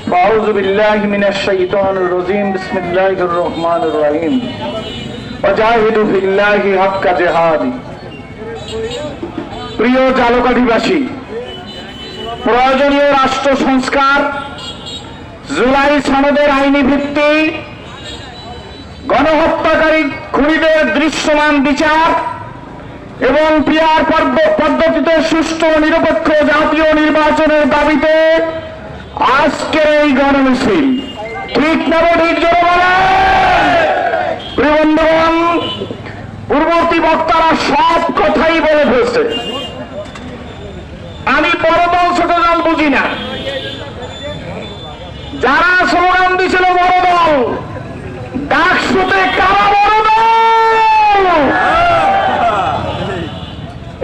أعوذ بالله من الشيطان الرجيم بسم الله الرحمن الرحيم وجاهدوا في الله حق جهاده প্রিয় জালকাঠিবাসী প্রয়োজনীয় রাষ্ট্র সংস্কার জুলাই সনদের আইনি ভিত্তি গণহত্যাকারী খুনিদের দৃশ্যমান বিচার এবং পিয়ার পদ্ধ- পদ্ধতিতে সুষ্ঠু ও নিরপেক্ষ জাতীয় নির্বাচনের দাবিতে আজকের এই গণমিছিল, ঠিক না ঠিক বন্ধুগণ, পূর্ববর্তী বক্তারা সব কথাই বলে ফেলছে। আমি বড় ছোট দল বুঝি না। যারা স্লোগান দিছিল বড় দল ডাকসুতে কারা বড় দল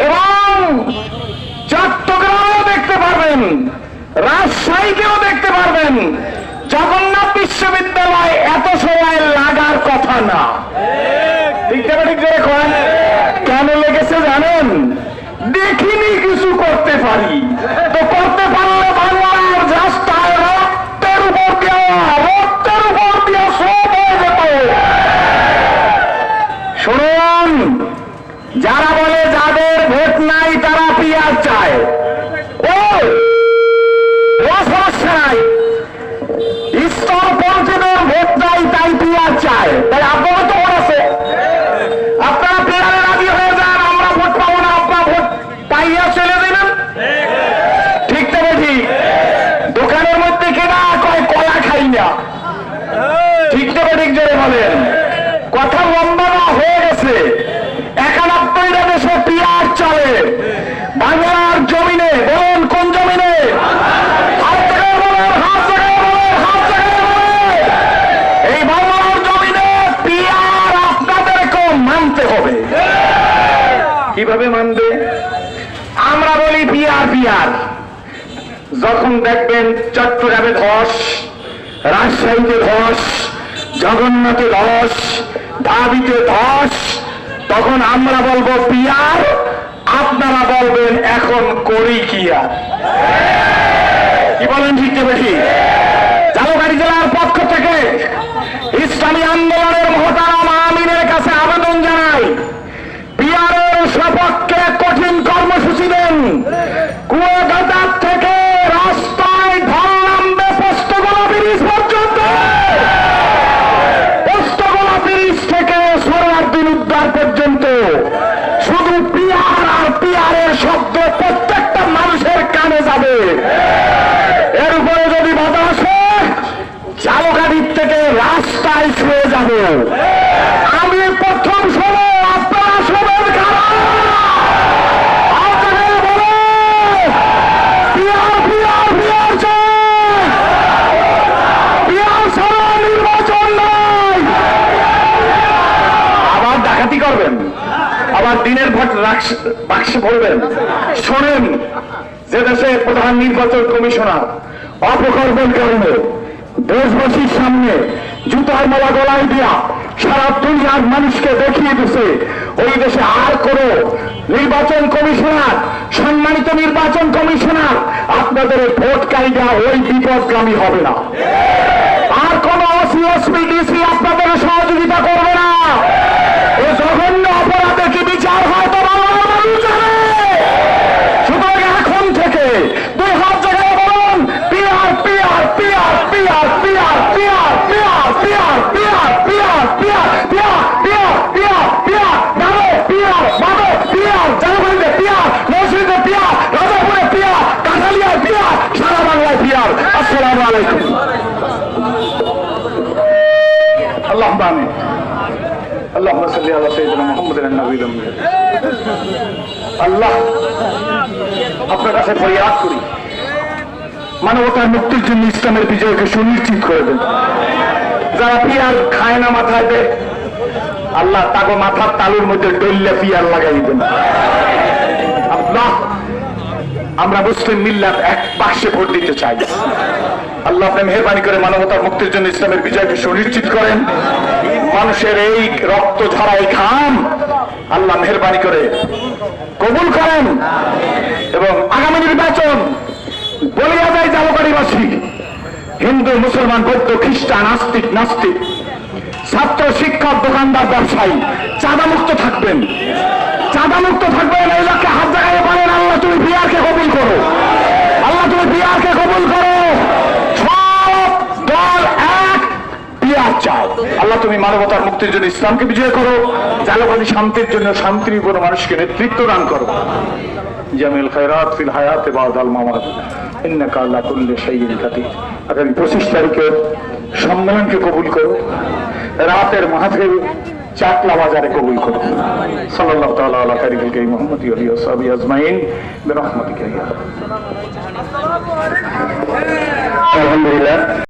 এবং চট্টগ্রামেও দেখতে পারবেন। রাজশাহীকেও দেখতে পারবেন। জগন্নাথ বিশ্ববিদ্যালয় এত সময় লাগার কথা না। ঠিক করে কেন লেগেছে জানেন? দেখিনি কিছু করতে পারি। তো করতে পারলে বাংলার রাস্তায় রক্তের উপর দেওয়া রক্তের উপর দেওয়া সব হয়ে যেত শুনুন যারা বলে যাদের ভোট নাই তারা পিয়ার চায় ও ও সমস্যা নাই স্তর পঞ্চদের ভোট নাই তাই পিয়ার চায় তাই আপনারা তো ভোট আছে আপনারা পিয়ারে রাজি হয়ে যান আমরা ভোট পাবো না আপনারা ভোট পাইয়া চলে দেবেন ঠিক তো ঠিক দোকানের মধ্যে কেনা কয় কলা খাই না ঠিক জোরে বলেন। কথা লম্বা না, হয়ে গেছে। একানব্বইটা দেশে পিয়ার চলে। বাংলার জমিনে, বলুন কোন জমিনে? কীভাবে মানবে? আমরা বলি পিয়ার পিয়ার। যখন দেখবেন চট্টগ্রামে ধস, রাজশাহীতে ধস জগন্নাথে ধস দাবিতে ধস, তখন আমরা বলব, পিয়ার, আপনারা বলবেন, এখন করি কি আর? কি বলেন ঠিক বেশি গাড়ি জেলার যাব। আমি প্রথম সময় আপনারা নাই। আবার ডাকাতি আবার দিনের ভোট বাক্সে ভরবেন। শোনেন, যে দেশে প্রধান নির্বাচন কমিশনার অপকর্মের কারণে দেশবাসীর সামনে জুতার মালা গলায় দিয়া সারা দুনিয়ার মানুষকে দেখিয়ে দিছে, ওই দেশে আর কোন নির্বাচন কমিশনার, সম্মানিত নির্বাচন কমিশনার আপনাদের ভোট কাইডা ওই বিপদগামী হবে না। আল্লাহ আমিন اللهم صل على سيدنا محمد النبي الأمي আল্লাহ আপনার কাছে ফরিয়াদ করি মানবতার মুক্তির জন্য ইসলামের বিজয়কে সুনিশ্চিত করে দেন যারা পিয়ার খায় না মাথায় দেয় আল্লাহ তাকে মাথার তালুর মধ্যে ডল্লে পিয়ার লাগাই দেন আল্লাহ আমরা মুসলিম মিল্লাত এক বাক্সে ভোট দিতে চাই আল্লাহ আপনি মেহরবানি করে মানবতার মুক্তির জন্য ইসলামের বিজয়কে সুনিশ্চিত করেন মানুষের এই রক্ত ঝরা এই খাম আল্লাহ মেহরবানি করে কবুল করেন এবং আগামী নির্বাচন বলিয়া যায় জালকারিবাসী হিন্দু, মুসলমান, বৌদ্ধ, খ্রিস্টান, আস্তিক, নাস্তিক, ছাত্র, শিক্ষক, দোকানদার, ব্যবসায়ী চাঁদা মুক্ত থাকবেন। চাঁদা মুক্ত থাকবেন, এই লক্ষ্যে হাত জায়গায় পারেন, আল্লাহ তুমি বিয়ারকে কবুল করো আল্লাহ তুমি বিয়ারকে কবুল করো সব দল এক বিয়ার চাও আল্লাহ মানবতার মুক্তির জন্য ইসলামকে বিজয় করো, জালবাদী শান্তির জন্য শান্তির উপর মানুষকে নেতৃত্ব দান করো। জামিল খায়রাত ফিল হায়াত বাদ আল মামাত। ইন্নাকা আল্লাহ কুল্লি শাইইন কাদির। আগামী পঁচিশ তারিখের সম্মেলনকে কবুল করো রাতের মাহফিল চাকলা বাজারে কবুল করো সাল্লাল্লাহু তাআলা আলা খাইরিল কারীম মুহাম্মদ ওয়া আলিহি ওয়া সাহবিহি আজমাইন। বিরহমাতিকা ইয়া আলহামদুলিল্লাহ।